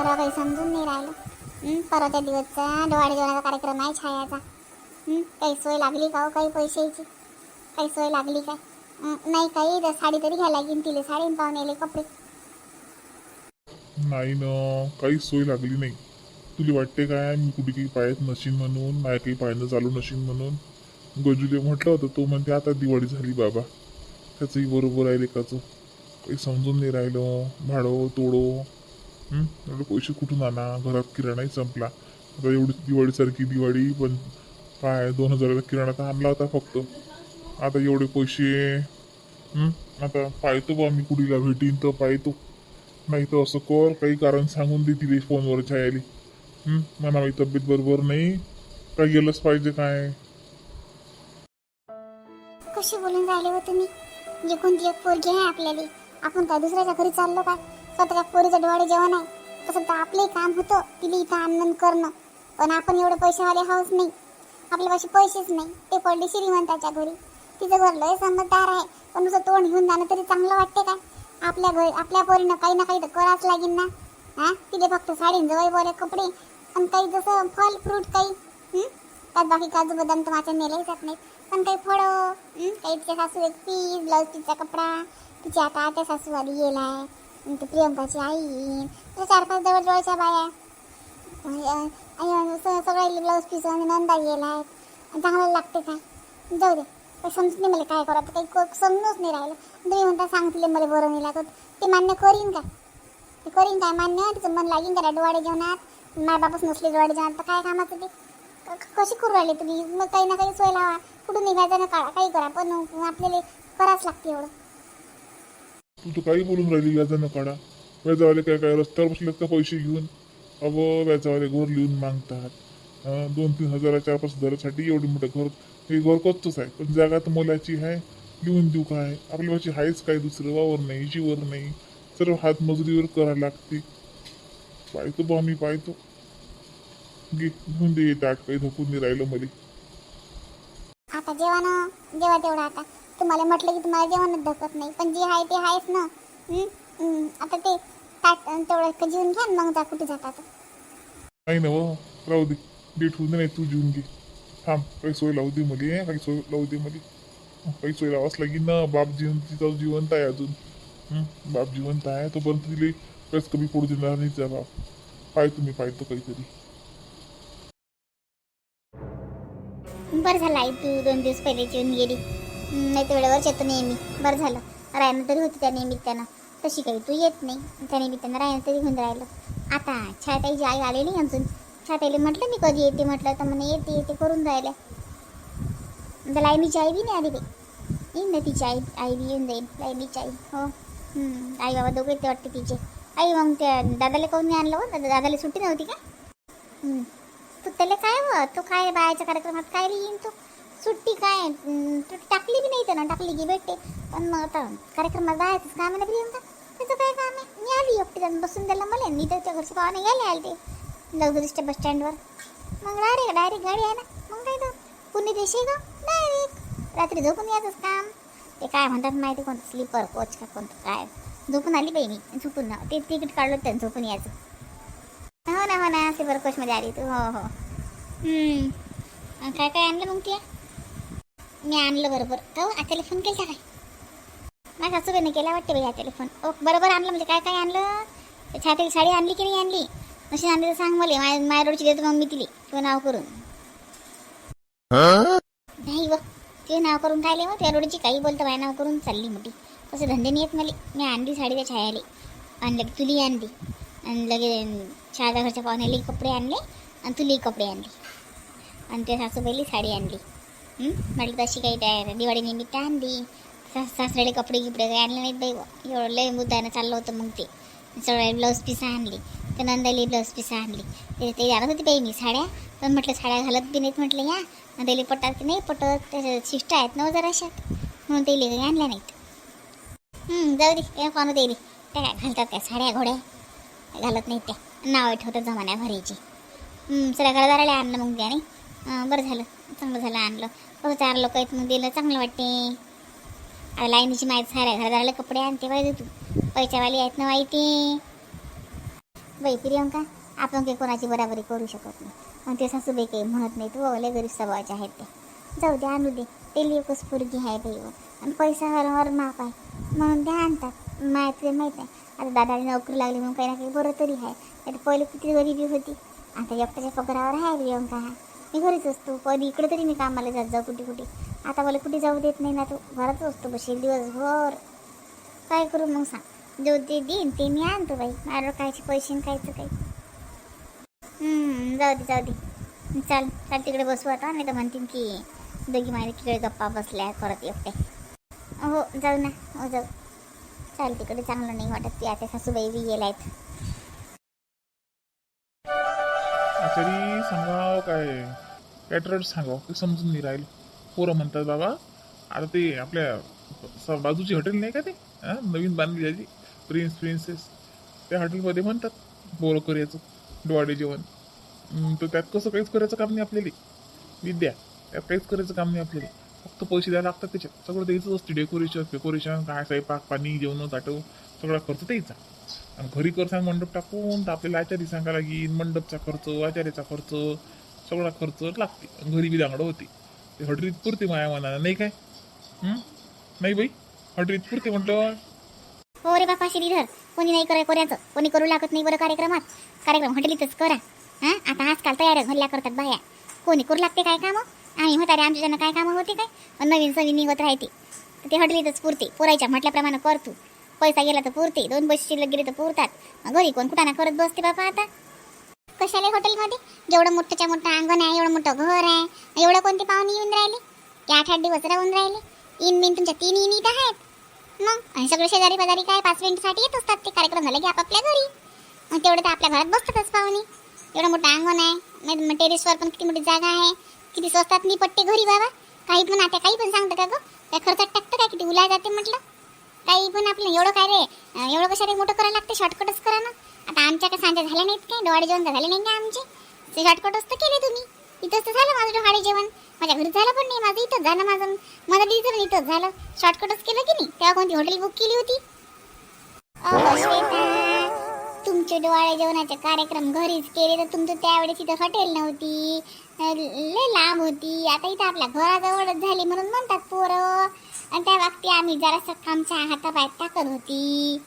करावं काही समजून नाही राहिलं. हं, परवाच्या दिवसचा डोहाळे जेवणाचा कार्यक्रम आहे छायाचा. काही सोय लागली का हो काही पैशाची? काही सोय लागली काय नाही काही तर साडी तरी घ्यायला लागेल तिला साडी आणि कपडे. नाही ना काही सोय लागली नाही. तुला वाटते काय मी कुठे काही पाहत नशीन म्हणून नाही काही पायनं चालू नशीन म्हणून? गजुले म्हटलं होतं तो म्हणते आता दिवाळी झाली बाबा. त्याचंही बरोबर आहे लेखाचं. काही समजून नाही राहिलं. भाडं तोडो हं? एवढे पैसे कुठून आणा? घरात किराणाही संपला. आता एवढी दिवाळीसारखी दिवाळी पण काय? दोन हजाराचा किराणा तर आणला होता फक्त. आता एवढे पैसे हं? आता पाहतो बा मी कुठीला भेटीन तर पाहतो. नाही तर असं कर काही कारण सांगून दे तिथे फोनवर छायाली. हं? मला माझी तब्येत बरोबर नाही. काय गेलंच पाहिजे काय? कशी बोलून राहिले हो तुम्ही? जे कोणती एक पोरगी आहे आपल्याला. आपण काय दुसऱ्याच्या घरी चाललो काय? तुझ्या पोरीचं डोळे जेवण आहे तसं तर आपले काम होतं तिला इथं आनंद करणं. पण आपण एवढे पैसेवाले हाऊस नाही. आपल्यापाशी पैसेच नाही. ते पडले श्रीमंताच्या घरी. तिचं घर लय समजदार आहे. पण तुझं तोंड घेऊन जाणं तरी चांगलं वाटते काय आपल्या घरी आपल्या पोरीनं काही ना काही तर करावंच लागेल ना. हा? तिथे फक्त साडी जवळ बोले कपडे आणि काही जसं फल फ्रूट काही त्यात बाकी काजू बदाम तर माझ्या नेले जात नाहीत. पण काही फळं काही तिच्या सासू एक पीस ब्लाऊज तिचा कपडा. तिची आता आता सासूवाली गेला आहे ते प्रियंकाची आई. येईन चार पाच जवळजवळच्या बाया म्हणजे, अं, सगळ्या सगळे ब्लाऊज पीस आणि नंदा आहेत चांगलं लागते काय? जाऊ दे. काही समजत नाही मला काय करावं. काही समजूच समजूनच नाही राहिलं. तुम्ही म्हणता सांगतील मला बरं नाही लागत. ते मान्य करीन का? ते करीन काय? मान्य तिचं मन लागेन का? डोवाडे जेवणात माय बापच नसले डोवाडे जेवणात तर काय कामाचं ते? कशी करू राहिले तुम्ही? मग काही ना काही सोय लावा. कुठून निघायचं ना काढा काही करा. पण आपल्याला करावंच लागते एवढं. तू तर काही बोलून राहिली व्याजानं काढा व्याजावाले काय काय रस्त्यावर बसलेत का पैसे घेऊन? अगं व्याजावाले घर लिहून मागतात. अं, दोन तीन हजार चार पाच हजारासाठी एवढं मोठं घर. हे घर कच्चंच आहे. पण जागा तर मोलाची आहे. लिहून देऊ काय? आपल्या पाशी आहेच काय दुसरं? वावर नाही जीवर नाही. सर्व हात मजुरीवर करायला लागते. पाहतो बा मी पाहतो. घे घेऊन दे ताट काही धकून दे राहिलं मध्ये आता जेवण जेवा तेवढं आता. तुम्हाला म्हटलं की तुम्हाला जेवणच धकत नाही. पण जे आहे ते आहेच ना. हं? हं, आता ते ताट तेवढं जेवून घ्या मग जा कुठे जाता तर. नाही ना व राहू दे. डेट होऊ दे नाही तू जेवून घे. थांब. काही सोय लावू दे मध्ये काही सोय लावू दे मध्ये काही सोय लावाच लागेल ना. बाप जीवन तिचा जिवंत आहे अजून. हं? बाप जिवंत आहे. तोपर्यंत तिले काहीच कमी पडू देणार नाही त्या बाप. पाय तुम्ही पाहतो काहीतरी. बरं झालं आई तू दोन दिवस पहिले जेवून गेली. हं, नाही तर वेळेवर येतो नेहमी बरं झालं. रायनं तरी होती त्या निमित्तानं. तशी काही तू येत नाही. त्या निमित्तानं रायनं तरी होऊन राहिलं. आता छाताईची आई आलेली अजून. छाताईला म्हटलं मी कधी येते म्हटलं तर म्हणे येते येते करून राहिल्या तर लाईनीची आई बी नाही आली बाई. येईन ना तिची आई आई बी येऊन जाईल. लाईनीची आई. हो. आई बाबा दोघे ते वाटते तिचे. आई मग त्या दादाला कोण नाही आणलं हो? दादा दादाला सुट्टी नव्हती का? तू त्याला काय व? तो काय बायाच्या कार्यक्रमात काय येईन तो? सुट्टी काय? तू टाकली बी नाही त्यानं टाकली की भेटते. पण मग आता कार्यक्रमात जायचंच काय म्हणा प्रियंका. त्याचं काय काम आहे? मी आली एकटी जाऊन बसून त्याला मला मी तर त्या घरचे पाहुणे गेले आले ते लग्नदृष्ट्या बस स्टँडवर मग डायरेक्ट डायरेक्ट गाडी आहे ना. मग काय तो? पुणे देशी शेगाव डायरेक्ट रात्री झोपून यायचंच काम. ते काय म्हणतात माहिती कोणतं? स्लीपर कोच का कोणतं काय? झोपून आली बाई मी झोपून ना ते तिकीट काढलं त्यांना झोपून यायचं. हो ना हो ना स्लीपर कोचमध्ये आली तू हो हो. काय काय आणलं मग ते? मी आणलं बरोबर. का हो आत्याला फोन केला काय? माझ्या सासूबाईने केला वाटते बाई आत्याला फोन ओ बरोबर आणलं म्हणजे काय काय आणलं? ते छातीला साडी आणली की नाही आणली? अशी आणली तर सांग मला. माय माय रोडची देतो मग मी तिली. तुझं नाव करून. नाही व ते नाव करून खायले मग. त्या रोडची काही बोलतं बाय नाव करून चालली मोठी. तसे धंदे नाही येत मला. मी आणली साडी त्या छायाली. आणलं लगे तुली आणली. आणि लगे शाळा घरच्या पाहुण्याला कपडे आणले आणि तुली कपडे आणले. आणि त्या सासूबाईली साडी आणली. म्हटलं तशी काही त्या दिवाळी निमित्त आणली सास सासऱ्याला कपडे गिपडे काही आणले नाहीत बाई एवढं लय मुद्दानं चाललं होतं मग ते सगळ्या ब्लाऊज पिसा आणली त्या नंदाली ब्लाऊज पिसा आणली ते ते आणत होती बाई मी साड्या पण म्हटलं साड्या घालत बी नाहीत म्हटलं या नंदाली त्याला पटतात की नाही पटत त्याच्या शिष्ट आहेत ना अशात म्हणून ते काही आणल्या नाहीत जाऊ दे काय कोण ते त्या काय घालतात काय साड्या घोड्या घालत नाहीत त्या नाव ठेवतात जमान्या भरायची सगळ्या घरदाराला आणलं मग त्याने अं, बरं झालं. चांगलं झालं आणलं. कसं चार लोक आहेत मग दिलं. चांगलं वाटते. आता लाईनीची माहीत साऱ्या घरदाराला कपडे आणते पाहिजे तू. पैशावाली आहेत ना माहिती बाई प्रियंका आपण काही कोणाची बराबरी करू शकत नाही. पण ते सासूबाई काही म्हणत नाही तू हो, लय गरीब स्वभावाचे आहेत ते. जाऊ दे आणू दे. ते एकच पोरगी आहे बाईवर हो. आणि पैसा हरवर माप आहे. म्हणून ते आणतात. माहीत माहीत आहे आता दादाने नोकरी लागली म्हणून काही ना काही बरं तरी आहे. तर पहिले किती गरिबी होती. आता एकट्याच्या पगारावर आहे प्रियंका हा मी घरीच असतो. पण इकडे तरी मी कामाला जात जाऊ कुठे कुठे. आता मला कुठे जाऊ देत नाही ना तो. घरातच असतो बसेल दिवसभर. काय करू मग सांग. जो ते देईन ते मी आणतो बाई. माझ्यावर कायचे पैसे आणि कायचं काही. जाऊ दे जाऊ दे. चाल चाल तिकडे बसू आता. नाही तर म्हणतील की दोघी माझ्या तिकडे गप्पा बसल्या करत एकटे हो जाऊ ना. हो जाऊ. चाल तिकडे चांगलं नाही वाटत. ती आता सासूबाई बी गेल्या आहेत. आचारी सांगाव काय? कॅटरर सांगाव. ते समजून नाही राहिलं. पोरं म्हणतात बाबा आता ते आपल्या स- बाजूची हॉटेल नाही का ते? हा नवीन बांधली त्याची प्रिन्स प्रिन्सेस त्या हॉटेलमध्ये म्हणतात बोरं करायचं. डोवाडे जेवण. हम्म, तर त्यात कसं काहीच करायचं काम नाही आपल्याला. विद्या त्यात काहीच करायचं काम नाही आपल्याला. फक्त पैसे द्यायला लागतात त्याच्यात. सगळं द्यायचं असते. डेकोरेशन डेकोरेशन काय स्वयंपाक पाणी जेवण ताटव सगळा खर्च द्यायचा. आणि घरी कर सांग मंडप टाकून तर आपल्याला आचारी सांगा लागेल मंडपचा खर्च आचार्याचा खर्च सगळा खर्च लागते. आणि घरी बी दांगडं होते. ते हॉटेलीत पुरते माया मनानं नाही काय? नाही बाई? हॉटेलीत पुरते म्हटलं हो रे बापा श्रीधर. कोणी नाही कराय कोऱ्याचं. कोणी करू लागत नाही बरं कार्यक्रमात. कार्यक्रम हॉटेलीतच करा. हां? आता आजकाल तयार घरल्या करतात बाया. कोणी करू लागते काय कामं? आम्ही म्हातारे आमच्या काय कामं होते काय? नवीन सवी निघत राहते. ते हॉटेलीतच पुरते. पुरायच्या म्हटल्याप्रमाणे करतो पैसा गेला तर पुरते दोन पैसे शिल्लक गेले तर पुरतात. मग घरी कोण कुठं करत बसते बापा आता? कशाला हॉटेलमध्ये जेवढं मोठंच्या मोठं अंगण आहे एवढं मोठं घर आहे एवढं कोणते पाहुणे येऊन राहिले? की आठ आठ दिवस राहून राहिले. इन बिन तुमच्या तीन इन इथं आहेत. मग? आणि सगळे शेजारी पाजारी काय पाच मिनिटसाठी येत असतात? ते कार्यक्रम झाले की आपापल्या घरी. मग तेवढं तर आपल्या घरात बसतातच पाहुणे. एवढं मोठं अंगण आहे. मग टेरेसवर पण किती मोठी जागा आहे. किती स्वस्तात मी पट्टे घरी बाबा. काही पण आता काही पण सांगतं का गं? काय खर्चात टाकतं काय किती उलाय जाते म्हटलं. काही पण आपलं एवढं काय रे? एवढं कशाला मोठं करायला लागते शॉर्टकटच करा ना. आता आमच्या काय सांजा झाल्या नाहीत काय? डोळे जेवण तर झाले नाही का आमचे. ते शॉर्टकटच तर केले तुम्ही. इथंच तर झालं माझं डोहाळे जेवण. माझ्या घरी झालं पण नाही. माझं इथंच झालं माझं. माझं डिझर इथंच झालं. शॉर्टकटच केलं की नाही? तेव्हा कोणती हॉटेल बुक केली होती? अहो, श्वेता, तुमचे डोहाळे जेवणाचे कार्यक्रम घरीच केले तर तुमचं त्यावेळेस इथं हॉटेल नव्हती. लय लांब होती. आता इथं आपल्या घराजवळच झाली म्हणून म्हणतात पोरं. आणि त्या बाबतीत आम्ही जरासं आमच्या हातापायात टाकत होती.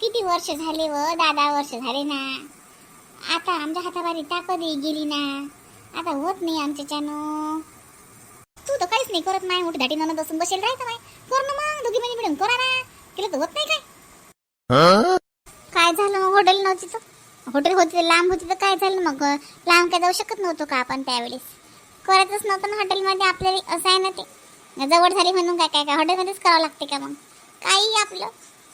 किती वर्ष झाले व दादा वर्ष झाले ना. आता आमच्या हाताबारी ताकद गेली ना. आता होत नाही आमच्याच्यानं तू तर काहीच नाही करत नाही मोठी धाटी ननद बसेल राहायचं माय. कर ना मग. दोघी बहिणी मिळून करा ना. केलं तर होत नाही काय? काय झालं मग? हॉटेल नव्हती तर. हॉटेल होती तर लांब होती तर काय झालं मग? लांब काय जाऊ शकत नव्हतो का आपण त्यावेळेस? करायचंच नव्हतं ना हॉटेलमध्ये आपल्याला असं आहे ना ते. जवळ झाली म्हणून काय काय काय? हॉटेलमध्येच करावं लागते का मग? काही आपलं.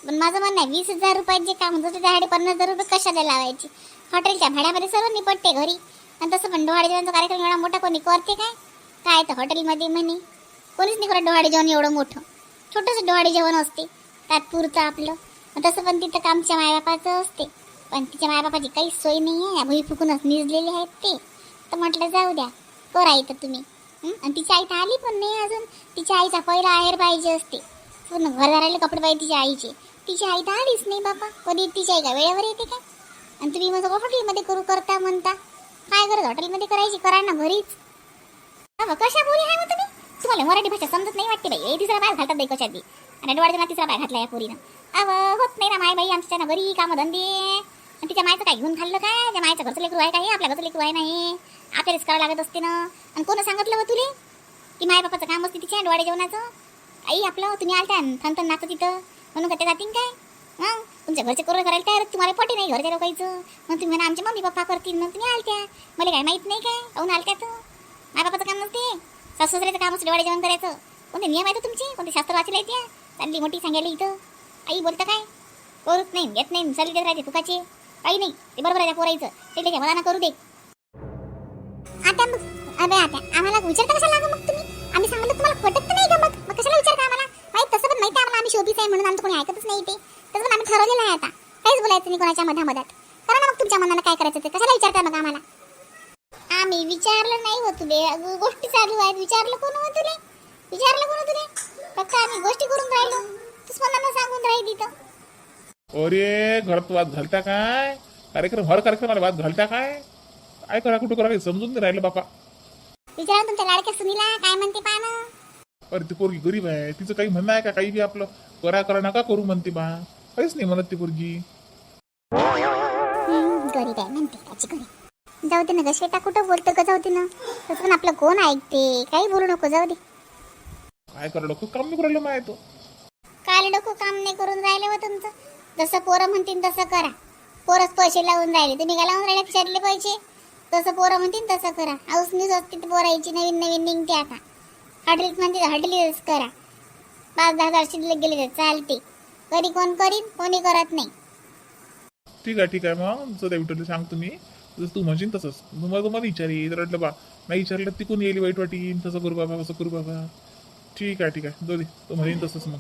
पण माझं म्हणणं आहे वीस हजार रुपयात जे काम होतं त्यासाठी पन्नास हजार रुपये कशाला लावायचे? हॉटेलच्या भाड्यामध्ये सर्व निपटते घरी. आणि तसं पण डोहाळे जेवणचा कार्यक्रम एवढा मोठा कोणी करते काय? काय तर हॉटेलमध्ये म्हणे. कोणीच नाही करत डोहाळे जेवण एवढं मोठं. छोटंसं डोहाळे जेवण असते. तात्पुरतं आपलं. तसं पण तिथं कामच्या मायबापाचं असते. पण तिच्या मायबापाची काहीच सोय नाही आहे. भुई फुकूनच निजलेले आहेत ते. तर म्हटलं जाऊ द्या. करा इथं तुम्ही. आणि तिची आई तर आली पण नाही अजून. तिच्या आईचा पहिला आहेर पाहिजे असते. पूर्ण घरदाराले कपडे पाहिजे तिच्या आईचे. तिची आई तर आलीच नाही बाबा कधी तिची आई का वेळेवर येते काय? आणि तुम्ही मग हॉटेलमध्ये करू करता म्हणता. काय गरज हॉटेलमध्ये करायची? करा ना घरीच. बाबा कशा बोली आहे मग तुम्ही? तुम्हाला मराठी भाषा समजत नाही वाटते बाई. तिसरा बाय घालतात बाई कशात बी आणि डोळ्याच्या तिसरा बाय घातला या पोरीनं. अव होत नाही ना माय बाई आमच्या घरी कामं धंदे आणि तिच्या मायचं काय घेऊन खाल्लं काय? त्या मायचं घरचं लेकरू आहे काय आपल्या घरचं लेकरू आहे नाही आपल्यालाच करावं लागत असते ना. आणि कोण सांगितलं व तुले? की माय बापाचं काम असते तिच्या डोळे जेवणाचं? आई आपलं तुम्ही आलत्या थन नातं तिथं म्हणून का ते जातील काय? मग तुमच्या घरचे करून करायला तयार तुम्हाला पटे नाही घरच्या लोकांचं. मग तुम्ही म्हणा आमचे मम्मी पप्पा करतील मग तुम्ही आलत्या. मला काय माहीत नाही काय? काहून आलत्या तर? माय बापाचं काम नसते. सासूसऱ्याचं काम असतं डोळे जेवण करायचं. कोणते नियम आहेत हो तुमचे? कोणते शास्त्र वाचले त्या? चालली मोठी सांगायला इथं. आई बोलतं काय? करूच नाही घेत नाही सल्ली देत राहते तुकाचे. काही नाही ते बरोबर आहे त्या पोरायचं ते त्याच्या मला करू दे. आता मग अरे आता आम्हाला विचारता कशाला लागू मग तुम्ही? आम्ही सांगितलं तुम्हाला पटत तर नाही का मग. मग कशाला विचारता आम्हाला? माहीत तसं पण माहिती आम्हाला आम्ही शोभीच आहे म्हणून आमचं कोणी ऐकतच नाही ते तसं पण आम्ही ठरवलेलं आहे आता. काहीच बोलायचं नाही कोणाच्या मधामधात. करा ना मग तुमच्या मनाला काय करायचं ते. कशाला विचारता मग आम्हाला? आम्ही विचारलं नाही हो तुले. गोष्टी चालू आहेत. विचारलं कोण हो तुले? विचारलं कोण हो तुले? फक्त आम्ही गोष्टी करून राहिलो. तूच मला सांगून राहिली तिथं अरे घरात वाद झालता काय? कार्यक्रम हर कार्यक्रमाला वाद घालता काय? काय करा कुठं करा काही समजून नाही राहिलं बापा. विचारा तुमच्या लाडक्या सुनीला काय म्हणते पाहणं अरे ती पोरगी गरीब आहे. तिचं काही म्हणणं आहे का? काही बी आपलं. करा करा नका करू म्हणते बा काहीच नाही म्हणत ती पोरगी. हम्म, गरीब आहे म्हणते त्याची गरीब. जाऊ दे ना ग श्वेता कुठं बोलतो का जाऊ दे ना. तसं पण आपलं कोण ऐकते? काही बोलू नको जाऊ दे. काय करा डोकं काम नाही करायला माहिती काल डोकं काम नाही करून राहिलं हो तुमचं? जसं पोरं म्हणतील तसं करा. पोरच पैसे लावून राहिले. तुम्ही काय लावून राहिले खिशातले पैसे? तसं पोरं म्हणतील तसं करा. हाऊस न्यूज असते पोरायची नवीन नवीन निघते आता. हडलीत म्हणते हडलीच करा. पाच दहा हजार शिल्लक गेले तर चालते. कधी कोण करीन कोणी करत नाही. ठीक आहे ठीक आहे. मग जर त्या सांग तुम्ही. जसं तू म्हणशील तसंच. तुम्हाला तुम्हाला विचारी तर वाटलं बा नाही विचारलं तिकून येईल वाईट वाटीन तसं करू बाबा कसं करू बाबा. ठीक आहे ठीक आहे. जाऊ दे. तो म्हणेन तसंच मग.